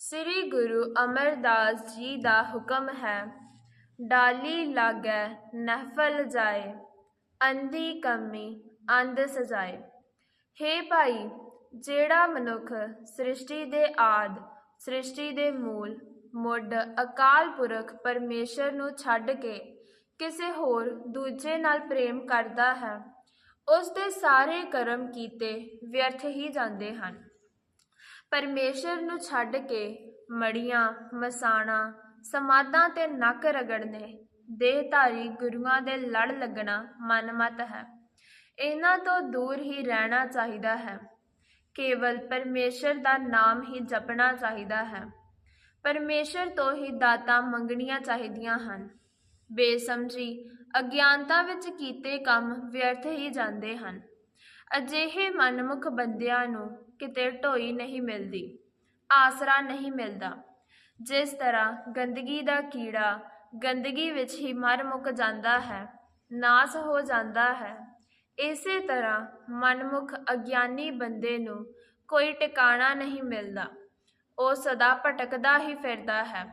ਸ੍ਰੀ ਗੁਰੂ ਅਮਰਦਾਸ ਜੀ ਦਾ ਹੁਕਮ ਹੈ, ਡਾਲੀ ਲਾਗੈ ਨਹਿਫਲ ਜਾਏ, ਅੰਧੀ ਕੰਮੀ ਅੰਧ ਸਜਾਏ। ਹੇ ਭਾਈ, ਜਿਹੜਾ ਮਨੁੱਖ ਸ੍ਰਿਸ਼ਟੀ ਦੇ ਆਦ, ਸ੍ਰਿਸ਼ਟੀ ਦੇ ਮੂਲ, ਮੁੱਢ ਅਕਾਲ ਪੁਰਖ ਪਰਮੇਸ਼ਰ ਨੂੰ ਛੱਡ ਕੇ ਕਿਸੇ ਹੋਰ ਦੂਜੇ ਨਾਲ ਪ੍ਰੇਮ ਕਰਦਾ ਹੈ ਉਸ ਦੇ ਸਾਰੇ ਕਰਮ ਕੀਤੇ ਵਿਅਰਥ ਹੀ ਜਾਂਦੇ ਹਨ। ਪਰਮੇਸ਼ਰ ਨੂੰ ਛੱਡ ਕੇ ਮੜੀਆਂ, ਮਸਾਣਾ, ਸਮਾਧਾਂ ਤੇ ਨੱਕ ਰਗੜਨੇ, ਦੇਹਧਾਰੀ ਗੁਰੂਆਂ ਦੇ ਲੜ ਲੱਗਣਾ ਮਨਮਤ ਹੈ। ਇਹਨਾਂ ਤੋਂ ਦੂਰ ਹੀ ਰਹਿਣਾ ਚਾਹੀਦਾ ਹੈ। ਕੇਵਲ ਪਰਮੇਸ਼ਰ ਦਾ ਨਾਮ ਹੀ ਜਪਣਾ ਚਾਹੀਦਾ ਹੈ। ਪਰਮੇਸ਼ਰ ਤੋਂ ਹੀ ਦਾਤਾਂ ਮੰਗਣੀਆਂ ਚਾਹੀਦੀਆਂ ਹਨ। ਬੇਸਮਝੀ, ਅਗਿਆਨਤਾ ਵਿੱਚ ਕੀਤੇ ਕੰਮ ਵਿਅਰਥ ਹੀ ਜਾਂਦੇ ਹਨ। ਅਜਿਹੇ ਮਨਮੁਖ ਬੰਦਿਆਂ ਨੂੰ ਕਿਤੇ ਢੋਈ ਨਹੀਂ ਮਿਲਦੀ, ਆਸਰਾ ਨਹੀਂ ਮਿਲਦਾ। ਜਿਸ ਤਰ੍ਹਾਂ ਗੰਦਗੀ ਦਾ ਕੀੜਾ ਗੰਦਗੀ ਵਿੱਚ ਹੀ ਮਰ ਮੁੱਕ ਜਾਂਦਾ ਹੈ, ਨਾਸ ਹੋ ਜਾਂਦਾ ਹੈ, ਇਸੇ ਤਰ੍ਹਾਂ ਮਨਮੁਖ ਅਗਿਆਨੀ ਬੰਦੇ ਨੂੰ ਕੋਈ ਟਿਕਾਣਾ ਨਹੀਂ ਮਿਲਦਾ। ਉਹ ਸਦਾ ਭਟਕਦਾ ਹੀ ਫਿਰਦਾ ਹੈ,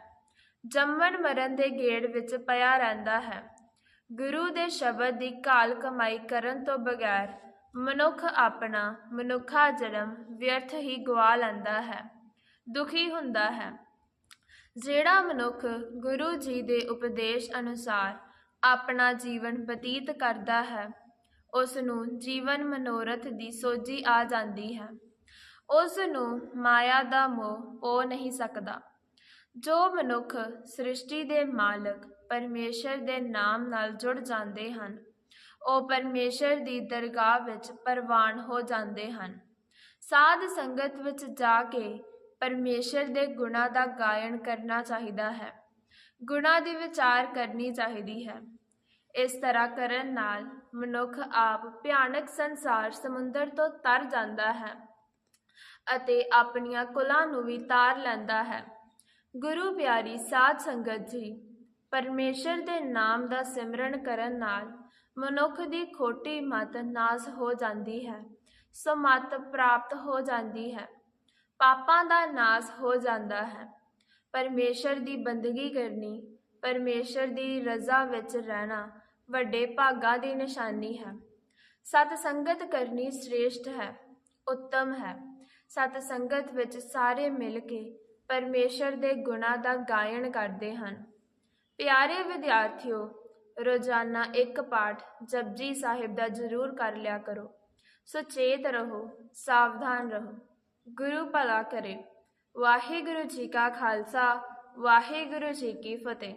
ਜੰਮਣ ਮਰਨ ਦੇ ਗੇੜ ਵਿੱਚ ਪਿਆ ਰਹਿੰਦਾ ਹੈ। ਗੁਰੂ ਦੇ ਸ਼ਬਦ ਦੀ ਕਾਲ ਕਮਾਈ ਕਰਨ ਤੋਂ ਬਗੈਰ ਮਨੁੱਖ ਆਪਣਾ ਮਨੁੱਖਾ ਜਨਮ ਵਿਅਰਥ ਹੀ ਗਵਾ ਲੈਂਦਾ ਹੈ, ਦੁਖੀ ਹੁੰਦਾ ਹੈ। ਜਿਹੜਾ ਮਨੁੱਖ ਗੁਰੂ ਜੀ ਦੇ ਉਪਦੇਸ਼ ਅਨੁਸਾਰ ਆਪਣਾ ਜੀਵਨ ਬਤੀਤ ਕਰਦਾ ਹੈ ਉਸ ਨੂੰ ਜੀਵਨ ਮਨੋਰਥ ਦੀ ਸੋਝੀ ਆ ਜਾਂਦੀ ਹੈ। ਉਸ ਨੂੰ ਮਾਇਆ ਦਾ ਮੋਹ ਹੋ ਨਹੀਂ ਸਕਦਾ। ਜੋ ਮਨੁੱਖ ਸ੍ਰਿਸ਼ਟੀ ਦੇ ਮਾਲਕ ਪਰਮੇਸ਼ਰ ਦੇ ਨਾਮ ਨਾਲ ਜੁੜ ਜਾਂਦੇ ਹਨ ਉਹ ਪਰਮੇਸ਼ਰ ਦੀ ਦਰਗਾਹ ਵਿੱਚ ਪ੍ਰਵਾਨ ਹੋ ਜਾਂਦੇ ਹਨ। ਸਾਧ ਸੰਗਤ ਵਿੱਚ ਜਾ ਕੇ ਪਰਮੇਸ਼ਰ ਦੇ ਗੁਣਾ ਦਾ ਗਾਇਨ ਕਰਨਾ ਚਾਹੀਦਾ ਹੈ। ਗੁਣਾ ਦੀ ਵਿਚਾਰ ਕਰਨੀ ਚਾਹੀਦੀ ਹੈ। ਇਸ ਤਰ੍ਹਾਂ ਕਰਨ ਨਾਲ ਮਨੁੱਖ ਆਪ ਭਿਆਨਕ ਸੰਸਾਰ ਸਮੁੰਦਰ ਤੋਂ ਤਰ ਜਾਂਦਾ ਹੈ ਅਤੇ ਆਪਣੀਆਂ ਕੁਲਾਂ ਨੂੰ ਵੀ ਤਾਰ ਲੈਂਦਾ ਹੈ। ਗੁਰੂ ਪਿਆਰੀ ਸਾਧ ਸੰਗਤ ਜੀ, ਪਰਮੇਸ਼ਰ ਦੇ ਨਾਮ ਦਾ ਸਿਮਰਨ ਕਰਨ ਨਾਲ ਮਨੁੱਖ ਦੀ ਖੋਟੀ ਮਤ ਨਾਸ ਹੋ ਜਾਂਦੀ ਹੈ ਸੋ ਮਤ ਪ੍ਰਾਪਤ ਹੋ ਜਾਂਦੀ ਹੈ, ਪਾਪਾਂ ਦਾ ਨਾਸ ਹੋ ਜਾਂਦਾ ਹੈ। ਪਰਮੇਸ਼ਰ ਦੀ ਬੰਦਗੀ ਕਰਨੀ, ਪਰਮੇਸ਼ਰ ਦੀ ਰਜ਼ਾ ਵਿੱਚ ਰਹਿਣਾ ਵੱਡੇ ਭਾਗਾਂ ਦੀ ਨਿਸ਼ਾਨੀ ਹੈ। ਸਤ ਸੰਗਤ ਕਰਨੀ ਸ੍ਰੇਸ਼ਟ ਹੈ, ਉੱਤਮ ਹੈ। ਸਤ ਸੰਗਤ ਵਿੱਚ ਸਾਰੇ ਮਿਲ ਕੇ ਪਰਮੇਸ਼ਰ ਦੇ ਗੁਣਾ ਦਾ ਗਾਇਨ ਕਰਦੇ ਹਨ। ਪਿਆਰੇ ਵਿਦਿਆਰਥੀਓ ਰੋਜ਼ਾਨਾ ਇੱਕ ਪਾਠ ਜਪਜੀ ਸਾਹਿਬ ਦਾ ਜ਼ਰੂਰ ਕਰ ਲਿਆ ਕਰੋ। ਸੁਚੇਤ ਰਹੋ, ਸਾਵਧਾਨ ਰਹੋ। ਗੁਰੂ ਭਲਾ ਕਰੇ। ਵਾਹਿਗੁਰੂ ਜੀ ਕਾ ਖਾਲਸਾ, ਵਾਹਿਗੁਰੂ ਜੀ ਕੀ ਫਤਿਹ।